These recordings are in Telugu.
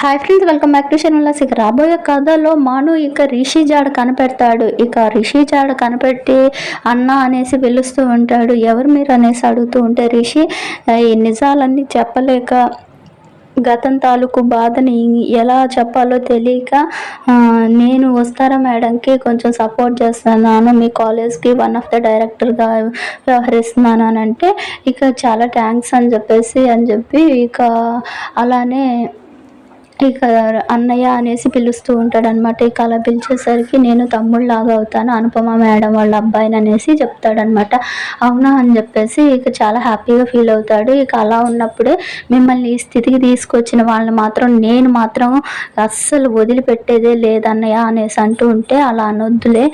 Hi friends welcome back to Sharmila's ఇక రాబోయే కథలో మాను ఇక రిషి జాడ కనిపెడతాడు. ఇక రిషి జాడ కనిపెట్టి అన్న అనేసి పిలుస్తూ ఉంటాడు. ఎవరు మీరు అనేసి అడుగుతూ ఉంటే రిషి ఈ నిజాలన్నీ చెప్పలేక గతం తాలూకు బాధని ఎలా చెప్పాలో తెలియక నేను వస్తారా మేడంకి కొంచెం సపోర్ట్ చేస్తున్నాను మీ కాలేజ్కి వన్ ఆఫ్ ద డైరెక్టర్గా వ్యవహరిస్తున్నాను అని అంటే ఇక చాలా థ్యాంక్స్ అని చెప్పేసి అని చెప్పి ఇక అలానే ఇక అన్నయ్య అనేసి పిలుస్తూ ఉంటాడు అనమాట ఇక అలా పిలిచేసరికి నేను తమ్ముళ్ళలాగా అవుతాను అనుపమ మేడం వాళ్ళ అబ్బాయిని అనేసి చెప్తాడనమాట అవునా అని చెప్పేసి ఇక చాలా హ్యాపీగా ఫీల్ అవుతాడు. ఇక అలా ఉన్నప్పుడే మిమ్మల్ని ఈ స్థితికి తీసుకొచ్చిన వాళ్ళని మాత్రం నేను మాత్రం అస్సలు వదిలిపెట్టేదే లేదన్నయ్య అనేసి అంటూ ఉంటే అలా అనొద్దులే.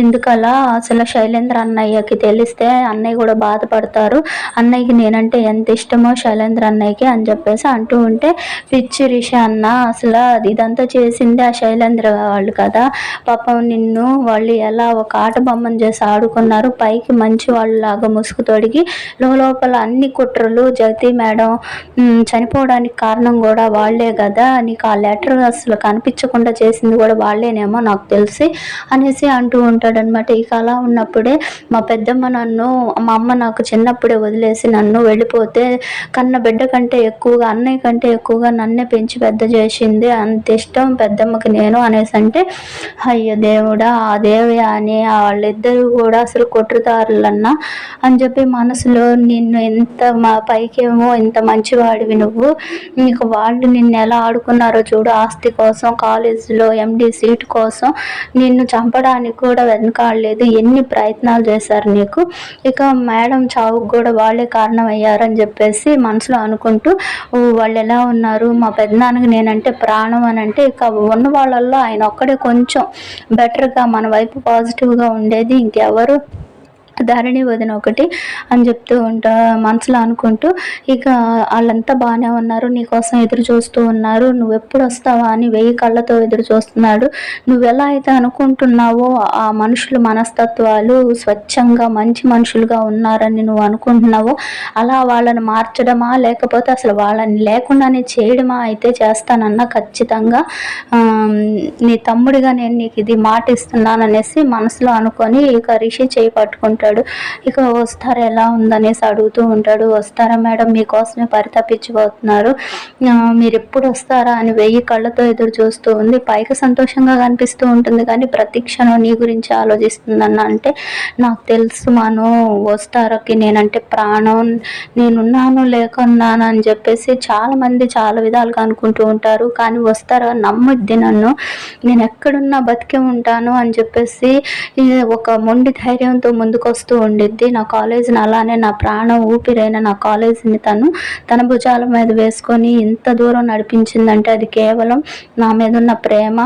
ఎందుకలా? అసలు శైలేంద్ర అన్నయ్యకి తెలిస్తే అన్నయ్య కూడా బాధపడతారు. అన్నయ్యకి నేనంటే ఎంత ఇష్టమో శైలేంద్ర అన్నయ్యకి అని చెప్పేసి అంటూ ఉంటే పిచ్చి రిషి అన్న అసలు ఇదంతా చేసింది ఆ శైలేంద్ర వాళ్ళు కదా. పాపం నిన్ను వాళ్ళు ఎలా ఒక ఆట బొమ్మను చేసి ఆడుకున్నారు. పైకి మంచి వాళ్ళలాగా ముసుగు తొడిగి లోపల అన్ని కుట్రలు జగతి మేడం చనిపోవడానికి కారణం కూడా వాళ్ళే కదా. నీకు ఆ లెటర్ అసలు కనిపించకుండా చేసింది కూడా వాళ్ళేనేమో నాకు తెలిసి అనేసి అంటూ ఉంటాడనమాట ఇక అలా ఉన్నప్పుడే మా పెద్దమ్మ నన్ను మా అమ్మ నాకు చిన్నప్పుడే వదిలేసి నన్ను వెళ్ళిపోతే కన్న బిడ్డ కంటే ఎక్కువగా అన్నయ్య కంటే ఎక్కువగా నన్నే పెంచి పెద్ద చేసింది. అంత ఇష్టం పెద్దమ్మకి నేను అనేసి అంటే అయ్యో దేవుడా ఆ దేవి అని వాళ్ళిద్దరూ కూడా అసలు కొట్టుదారులన్నా అని చెప్పి మనసులో నిన్ను ఎంత మా పైకేమో ఇంత మంచివాడివి నువ్వు. నీకు వాళ్ళు నిన్ను ఎలా ఆడుకున్నారో చూడు ఆస్తి కోసం కాలేజీలో ఎండి సీట్ కోసం. నిన్ను చంపడానికి కూడా వెనకాడలేదు. ఎన్ని ప్రయత్నాలు చేశారు నీకు. ఇక మేడం చావుకు కూడా వాళ్ళే కారణం అయ్యారని చెప్పేసి మనసులో అనుకుంటూ వాళ్ళు ఎలా ఉన్నారు? మా పెద్దనాన్నకి అంటే ప్రాణం అని అంటే ఇక ఉన్న వాళ్ళల్లో ఆయన ఒక్కడే కొంచెం బెటర్గా మన వైపు పాజిటివ్గా ఉండేది. ఇంకెవరు ధరణి వదిన ఒకటి అని చెప్తూ ఉంటా మనసులో అనుకుంటూ ఇక వాళ్ళంతా బాగానే ఉన్నారు నీకోసం ఎదురు చూస్తూ ఉన్నారు నువ్వు ఎప్పుడు వస్తావా? అని వెయ్యి కళ్ళతో ఎదురు చూస్తున్నాడు. నువ్వు ఎలా అయితే అనుకుంటున్నావో ఆ మనుషుల మనస్తత్వాలు స్వచ్ఛంగా మంచి మనుషులుగా ఉన్నారని నువ్వు అనుకుంటున్నావో అలా వాళ్ళని మార్చడమా? లేకపోతే అసలు వాళ్ళని లేకుండానే చేయడమా అయితే చేస్తానన్నా ఖచ్చితంగా నీ తమ్ముడిగా నేను నీకు ఇది మాట ఇస్తున్నాను అనేసి మనసులో అనుకొని ఇక రిషి చేయి పట్టుకుంటాడు. ఇక వస్తారా ఎలా ఉందనేసి అడుగుతూ ఉంటాడు. వస్తారా మేడం మీకోసమే పరితపించిపోతున్నారు మీరు ఎప్పుడు వస్తారా? అని వెయ్యి కళ్ళతో ఎదురు చూస్తూ ఉంది. పైకి సంతోషంగా కనిపిస్తూ ఉంటుంది కానీ ప్రతి క్షణం నీ గురించి ఆలోచిస్తుందన్న అంటే నాకు తెలుసు మాను వస్తారకి నేనంటే ప్రాణం నేనున్నాను లేకున్నాను అని చెప్పేసి చాలా మంది చాలా విధాలుగా అనుకుంటూ ఉంటారు. కానీ వస్తారా నమ్ముద్ది నన్ను. నేను ఎక్కడున్నా బతికే ఉంటాను అని చెప్పేసి ఒక మొండి ధైర్యంతో ముందుకు వస్తూ ఉండిద్ది. నా కాలేజీని అలానే నా ప్రాణం ఊపిరైన నా కాలేజీని తను తన భుజాల మీద వేసుకొని ఇంత దూరం నడిపించిందంటే అది కేవలం నా మీద ఉన్న ప్రేమ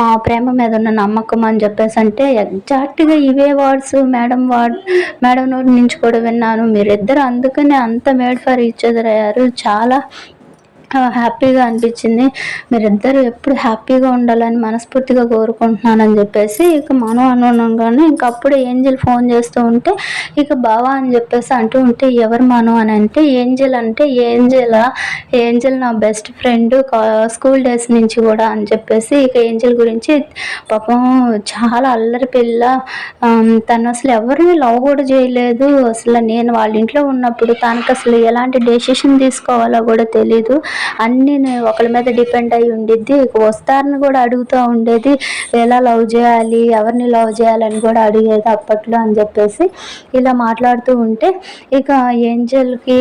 మా ప్రేమ మీద ఉన్న నమ్మకం అని చెప్పేసి అంటే ఎగ్జాక్ట్గా ఇవే వర్డ్స్ మేడం వర్డ్ మేడం నోటి నుంచి కూడా విన్నాను. మీరిద్దరు అందుకనే అంత మేడ్ ఫర్ ఈచ్ అదర్ అయ్యారు. చాలా హ్యాపీగా అనిపించింది. మీరిద్దరు ఎప్పుడు హ్యాపీగా ఉండాలని మనస్ఫూర్తిగా కోరుకుంటున్నానని చెప్పేసి ఇక మనం అనుగుణంగానే ఇంక అప్పుడు ఏంజల్ ఫోన్ చేస్తూ ఉంటే ఇక బావా అని చెప్పేసి అంటూ ఉంటే ఎవరు మనం? అని అంటే ఏంజల్ అంటే ఏంజలా ఏంజల్ నా బెస్ట్ ఫ్రెండ్ స్కూల్ డేస్ నుంచి కూడా అని చెప్పేసి ఇక ఏంజల్ గురించి పాపం చాలా అల్లరి పిల్ల. తను అసలు ఎవరిని లవ్ కూడా చేయలేదు. అసలు నేను వాళ్ళ ఇంట్లో ఉన్నప్పుడు తనకు అసలు ఎలాంటి డెసిషన్ తీసుకోవాలో కూడా తెలీదు. అన్నీ ఒకరి మీద డిపెండ్ అయి ఉండిద్ది. ఇక వస్తారని కూడా అడుగుతూ ఉండేది. ఎలా లవ్ చేయాలి? ఎవరిని లవ్ చేయాలని కూడా అడిగేది అప్పట్లో అని చెప్పేసి ఇలా మాట్లాడుతూ ఉంటే ఇక ఏంజల్కి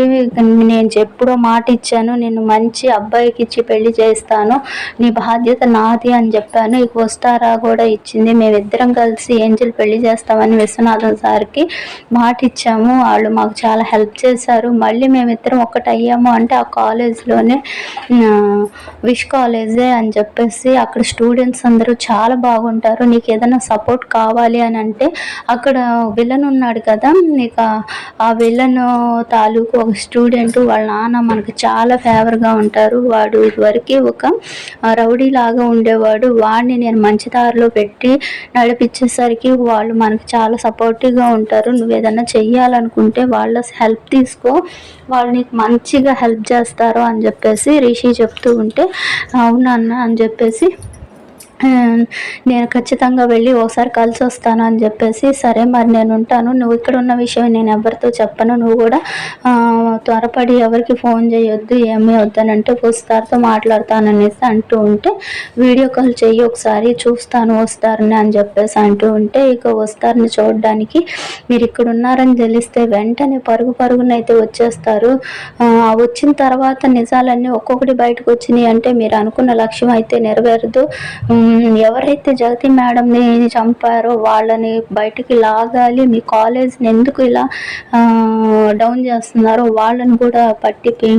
నేను ఎప్పుడో మాట ఇచ్చాను. నేను మంచి అబ్బాయికి ఇచ్చి పెళ్ళి చేస్తాను. నీ బాధ్యత నాది అని చెప్పాను. ఇక వస్తారా కూడా ఇచ్చింది. మేమిద్దరం కలిసి ఏంజల్ పెళ్ళి చేస్తామని విశ్వనాథన్ సార్కి మాట ఇచ్చాము. వాళ్ళు మాకు చాలా హెల్ప్ చేశారు. మళ్ళీ మేమిద్దరం ఒకటయ్యాము అంటే ఆ కాలేజ్లోనే విష్ కాలేజే అని చెప్పేసి అక్కడ స్టూడెంట్స్ అందరూ చాలా బాగుంటారు. నీకు ఏదైనా సపోర్ట్ కావాలి అని అంటే అక్కడ విలన్ ఉన్నాడు కదా నీకు ఆ- విలన్ తాలూకు ఒక స్టూడెంట్ వాళ్ళ నాన్న మనకు చాలా ఫేవర్గా ఉంటారు. వాడు ఇదివరకు ఒక రౌడీలాగా రౌడీ లాగా ఉండేవాడు. వాడిని నేను మంచి దారిలో పెట్టి నడిపించేసరికి వాళ్ళు మనకు చాలా సపోర్టివ్గా ఉంటారు. నువ్వు ఏదైనా చెయ్యాలనుకుంటే వాళ్ళ హెల్ప్ తీసుకో. వాళ్ళు నీకు మంచిగా హెల్ప్ చేస్తారు అని చెప్పేసి చెప్పేసి రిషి చెప్తూ ఉంటే అవునన్న అని చెప్పేసి నేను ఖచ్చితంగా వెళ్ళి ఒకసారి కలిసి వస్తాను అని చెప్పేసి సరే మరి నేను ఉంటాను. నువ్వు ఇక్కడ ఉన్న విషయం నేను ఎవరితో చెప్పను. నువ్వు కూడా త్వరపడి ఎవరికి ఫోన్ చేయొద్దు ఏమీ వద్దనంటే పుస్తారితో మాట్లాడతాననేసి అంటూ ఉంటే వీడియో కాల్ చెయ్యి ఒకసారి చూస్తాను వస్తారని అని చెప్పేసి అంటూ ఉంటే ఇక వస్తారని చూడడానికి మీరు ఇక్కడ ఉన్నారని తెలిస్తే వెంటనే పరుగు పరుగునైతే వచ్చేస్తారు. ఆ, వచ్చిన తర్వాత నిజాలన్నీ ఒక్కొక్కటి బయటకు వచ్చినాయి అంటే మీరు అనుకున్న లక్ష్యం అయితే నెరవేరదు. ఎవరైతే జగతి మేడంని చంపారో వాళ్ళని బయటికి లాగాలి మీ కాలేజ్ని ఎందుకు ఇలా డౌన్ చేస్తున్నారో వాళ్ళని కూడా పట్టిపి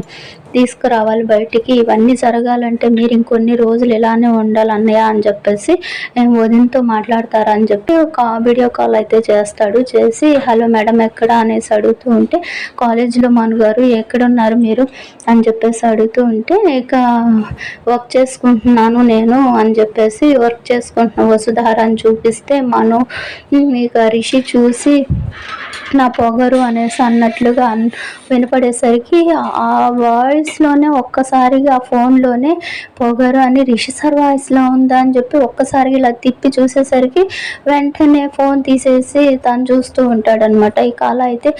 తీసుకురావాలి బయటికి. ఇవన్నీ జరగాలంటే మీరు ఇంకొన్ని రోజులు ఇలానే ఉండాలి అన్నయ్య అని చెప్పేసి "నేను వదినతో మాట్లాడతారా అని చెప్పి ఒక వీడియో కాల్ అయితే చేస్తాడు. చేసి హలో మేడం ఎక్కడ? అనేసి అడుగుతూ ఉంటే కాలేజీలో మనుగారు ఎక్కడున్నారు మీరు? అని చెప్పేసి అడుగుతూ ఉంటే ఇక వర్క్ చేసుకుంటున్నాను నేను అని చెప్పేసి వర్క్ చేసుకుంటున్న వసుధార అని చూపిస్తే మను ఇక రిషి చూసి నా పొగరు అనేసి అన్నట్లుగా వినపడేసరికి ఆ వాయిస్లోనే ఒక్కసారిగా ఆ ఫోన్లోనే పొగరు అని రిషి సార్ వాయిస్లో ఉందా అని చెప్పి ఒక్కసారిగా ఇలా తిప్పి చూసేసరికి వెంటనే ఫోన్ తీసేసి తను చూస్తూ ఉంటాడనమాట. ఈ కాల అయితే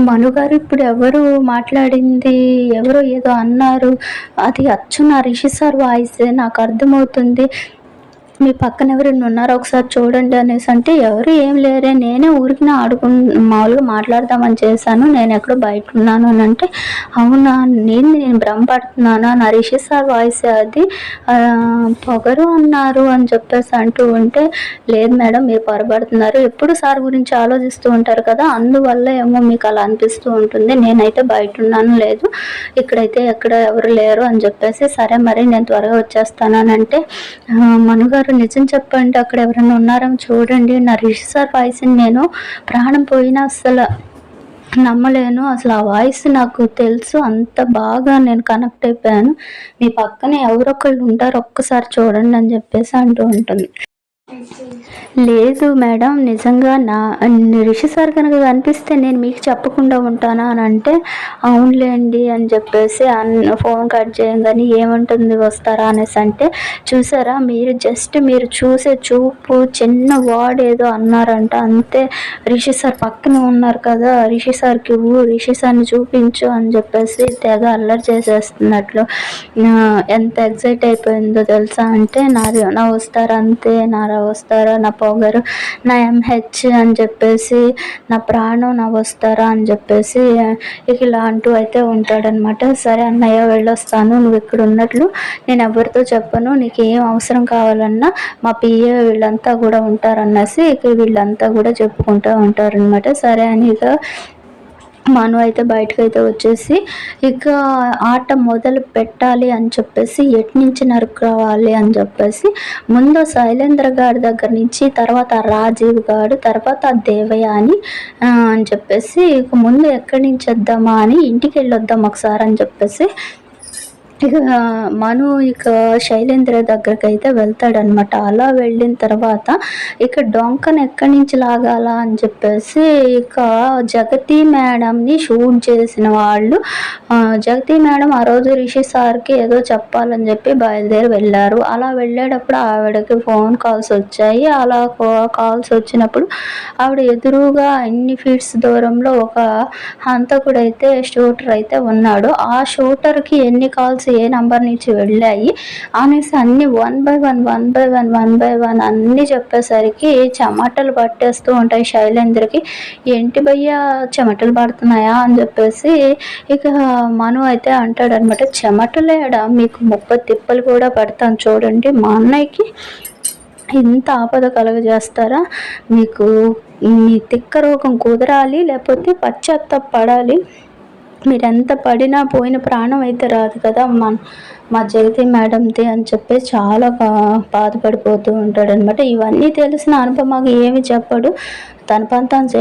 మనుగారు ఇప్పుడు ఎవరు మాట్లాడింది ఎవరో ఏదో అన్నారు అది అచ్చు నా రిషి సార్ వాయిస్ నాకు అర్థమవుతుంది మీ పక్కన ఎవరైనా ఉన్నారో? ఒకసారి చూడండి అనేసి. అంటే ఎవరు ఏం లేరే. నేనే ఊరికి ఆడుకు మామూలుగా మాట్లాడదామని చేశాను. నేను ఎక్కడో బయట ఉన్నాను అని అంటే అవునా? నేను నేను భ్రమపడుతున్నానా నా సార్ వాయిస్ అది. పొగరు అన్నారు అని చెప్పేసి అంటూ ఉంటే లేదు మేడం మీరు పొరపడుతున్నారు ఎప్పుడు సార్ గురించి ఆలోచిస్తూ ఉంటారు కదా అందువల్ల ఏమో మీకు అలా అనిపిస్తూ ఉంటుంది. నేనైతే బయట ఉన్నాను లేదు. ఇక్కడైతే ఎక్కడ ఎవరు లేరు అని చెప్పేసి సరే మరి నేను త్వరగా వచ్చేస్తాను అని అంటే మనుగారు ఇప్పుడు నిజం చెప్పండి అక్కడ ఎవరైనా ఉన్నారో చూడండి. నా రిషి సార్ వాయిస్ని నేను ప్రాణం పోయినా అసలు నమ్మలేను. అసలు ఆ వాయిస్ నాకు తెలుసు అంత బాగా నేను కనెక్ట్ అయిపోయాను. మీ పక్కన ఎవరొకళ్ళు ఉంటారు ఒక్కసారి చూడండి అని చెప్పేసి అంటూ ఉంటుంది. లేదు మేడం నిజంగా నా రిషి సార్ కనుక కనిపిస్తే నేను మీకు చెప్పకుండా ఉంటానా అని అంటే అవునులేండి అని చెప్పేసి ఫోన్ కట్ చేయగానే ఏముంటుంది వస్తారా అనేసి అంటే చూసారా మీరు జస్ట్ మీరు చూసే చూపు చిన్న వాడు ఏదో అన్నారంట అంతే రిషి సార్ పక్కన ఉన్నారు కదా రిషి సార్కి ఇవ్వు రిషి సార్ని చూపించు అని చెప్పేసి తెగ అల్లరి చేసేస్తున్నట్లు ఎంత ఎగ్జైట్ అయిపోయిందో తెలుసా అంటే నా నా వస్తారంతే నా వస్తారా నా పొగరు నా ఎంహెచ్ అని చెప్పేసి నా ప్రాణం నా వస్తారా అని చెప్పేసి ఇక ఇలా అంటూ అయితే ఉంటాడనమాట సరే అన్నయ్య వెళ్ళొస్తాను నువ్వు ఇక్కడ ఉన్నట్లు నేను ఎవరితో చెప్పను నీకు ఏం అవసరం కావాలన్నా మా పిఏ వీళ్ళంతా కూడా ఉంటారన్నసి ఇక వీళ్ళంతా కూడా చెప్పుకుంటూ ఉంటారనమాట సరే అని ఇక మను అయితే బయటకు అయితే వచ్చేసి ఇక ఆట మొదలు పెట్టాలి అని చెప్పేసి ఎటు నుంచి నరుకురావాలి అని చెప్పేసి ముందు శైలేంద్ర గారి దగ్గర నుంచి తర్వాత రాజీవ్ గారు తర్వాత దేవయ్య అని అని చెప్పేసి ఇక ముందు ఎక్కడి నుంచి వద్దామా అని ఇంటికి వెళ్ళొద్దాం ఒకసారి అని చెప్పేసి ఇక మను ఇక శైలేంద్ర దగ్గరికి అయితే వెళ్తాడనమాట అలా వెళ్ళిన తర్వాత ఇక డొంకను ఎక్కడి నుంచి లాగాల అని చెప్పేసి ఇక జగతి మేడంని షూట్ చేసిన వాళ్ళు జగతి మేడం ఆ రోజు రిషి సార్కి ఏదో చెప్పాలని చెప్పి బయలుదేరి వెళ్ళారు. అలా వెళ్ళేటప్పుడు ఆవిడకి ఫోన్ కాల్స్ వచ్చాయి. అలా కాల్స్ వచ్చినప్పుడు ఆవిడ ఎదురుగా ఎన్ని ఫీట్స్ దూరంలో ఒక హంతకుడైతే షూటర్ అయితే ఉన్నాడు. ఆ షూటర్కి ఎన్ని కాల్స్ ఏ నంబర్ నుంచి వెళ్ళాయి. అనేసి అన్ని one by one one by one one by one అన్నీ చెప్పేసరికి చెమటలు పట్టేస్తూ ఉంటాయి శైలేంద్రకి. ఏంటి భయ్యా చెమటలు పడుతున్నాయా అని చెప్పేసి ఇక మను అయితే అంటాడనమాట చెమటలేడా? మీకు ముప్పై తిప్పలు కూడా పడతాను చూడండి మా అన్నయ్యకి. ఇంత ఆపద కలగజేస్తారా? మీకు మీ తిక్క రోగం కుదరాలి లేకపోతే పశ్చాత్తాప మీరెంత మీరు ఎంత పడినా పోయిన ప్రాణం అయితే రాదు కదా మా మా జగతి మేడంది అని చెప్పి చాలా బా- బాధపడిపోతూ ఉంటాడనమాట ఇవన్నీ తెలిసిన అనుపమకి ఏమి చెప్పడు. తన పని తాను చేస్తూ